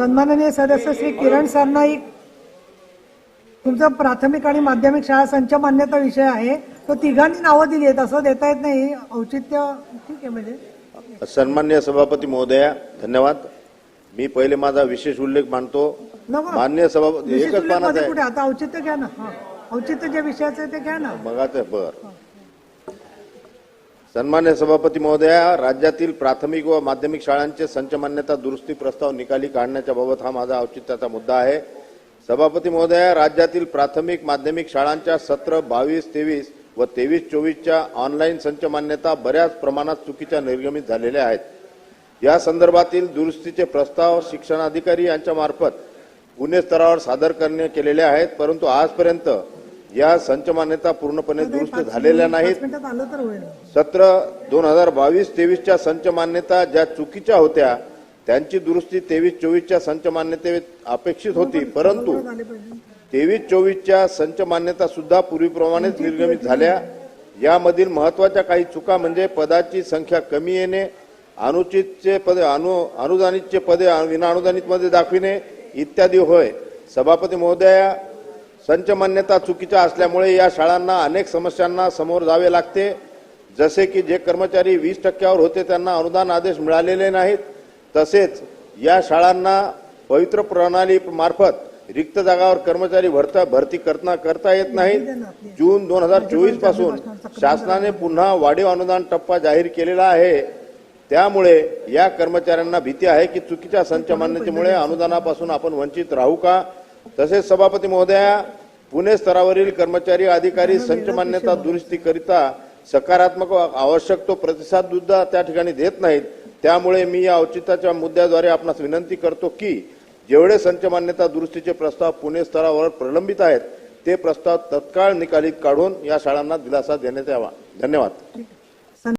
सन्माननीय सदस्य श्री किरण सरनाईक. तुमचं प्राथमिक आणि माध्यमिक शाळा संच मान्यता विषय आहे. तो तिघांनी नावं दिली आहेत असं देता येत नाही. औचित्य ठीक आहे म्हणजे. सन्मान्य सभापती महोदया धन्यवाद. मी पहिले माझा विशेष उल्लेख मानतो. मान्य सभापती विशेष एकच पानात आहे. कुठे? आता औचित्य घ्या ना. औचित्य जे विषयाचं आहे ते घ्या ना. बघाच बर. सन्मान्य सभापती महोदया राज्यातील प्राथमिक व माध्यमिक शाळांचे संच मान्यता दुरुस्ती प्रस्ताव निकाली काढण्याच्या बाबत हा माझा औचित्याचा मुद्दा आहे. सभापती महोदया राज्यातील प्राथमिक माध्यमिक शाळांच्या सत्र बावीस तेवीस व तेवीस चोवीसच्या ऑनलाईन संच मान्यता बऱ्याच प्रमाणात चुकीच्या निर्गमित झालेल्या आहेत. या संदर्भातील दुरुस्तीचे प्रस्ताव शिक्षणाधिकारी यांच्या मार्फत गुन्हे स्तरावर सादर करणे केलेले आहेत परंतु आजपर्यंत या संच मान्यता पूर्णपणे दुरुस्त झालेल्या नाहीत. सत्र दोन हजार बावीस तेवीसच्या संच मान्यता ज्या चुकीच्या होत्या त्यांची दुरुस्ती तेवीस चोवीसच्या संच मान्यते अपेक्षित होती. परंतु तेवीस चोवीसच्या संच मान्यता सुद्धा पूर्वीप्रमाणेच निर्गमित झाल्या. यामधील महत्त्वाच्या काही चुका म्हणजे पदाची संख्या कमी येणे अनुचितचे पदे अनु अनुदानितचे पदे विनाअनुदानित मध्ये दाखविणे इत्यादी होय. सभापती महोदया संच मान्यता चुकीच्या असल्यामुळे या शाळांना अनेक समस्यांना समोर जावे लागते. जसे की जे कर्मचारी वीस टक्क्यावर होते त्यांना अनुदान आदेश मिळालेले नाहीत. तसेच या शाळांना पवित्र प्रणाली मार्फत रिक्त जागावर कर्मचारी भरता भरती करता करता येत नाही जून दोन हजार चोवीसपासून शासनाने पुन्हा वाढीव अनुदान टप्पा जाहीर केलेला आहे. त्यामुळे या कर्मचाऱ्यांना भीती आहे की चुकीच्या संच मान्यतेमुळे अनुदानापासून आपण वंचित राहू का? तसेच सभापती महोदया पुणे स्तरावरील कर्मचारी अधिकारी संच मान्यता दुरुस्तीकरिता सकारात्मक आवश्यक तो प्रतिसाद सुद्धा त्या ठिकाणी देत नाहीत. त्यामुळे मी या औचित्याच्या मुद्द्याद्वारे आपणास विनंती करतो की जेवढे संच मान्यता दुरुस्तीचे प्रस्ताव पुणे स्तरावर प्रलंबित आहेत ते प्रस्ताव तत्काळ निकालीत काढून या शाळांना दिलासा देण्यात यावा. धन्यवाद.